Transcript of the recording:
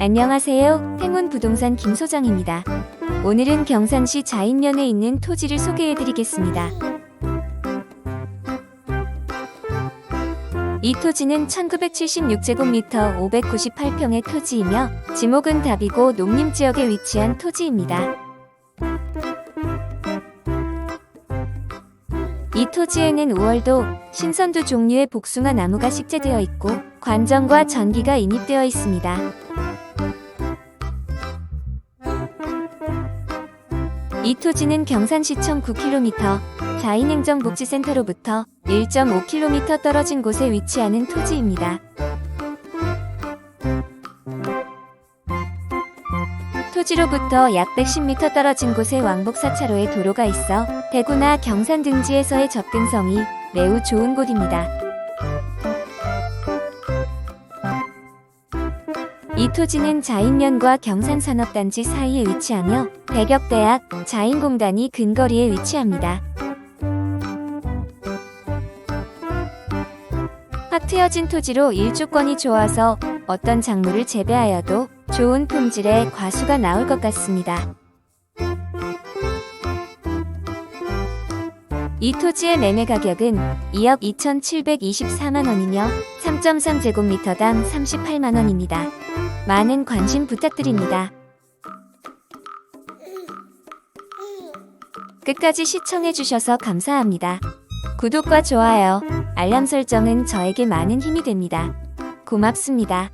안녕하세요. 행운 부동산 김 소장입니다. 오늘은 경산시 자인면에 있는 토지를 소개해 드리겠습니다. 이 토지는 1976제곱미터 598평의 토지이며 지목은 답이고 농림지역에 위치한 토지입니다. 이 토지에는 우월도, 신선두 종류의 복숭아 나무가 식재되어 있고 관정과 전기가 인입되어 있습니다. 이 토지는 경산시청 9km, 자인행정복지센터로부터 1.5km 떨어진 곳에 위치하는 토지입니다. 토지로부터 약 110m 떨어진 곳에 왕복 4차로의 도로가 있어 대구나 경산 등지에서의 접근성이 매우 좋은 곳입니다. 이 토지는 자인면과 경산산업단지 사이에 위치하며 대격대학, 자인공단이 근거리에 위치합니다. 확 트여진 토지로 일조권이 좋아서 어떤 작물을 재배하여도 좋은 품질의 과수가 나올 것 같습니다. 이 토지의 매매 가격은 2억 2,724만 원이며 3.3제곱미터당 38만 원입니다. 많은 관심 부탁드립니다. 끝까지 시청해주셔서 감사합니다. 구독과 좋아요, 알람 설정은 저에게 많은 힘이 됩니다. 고맙습니다.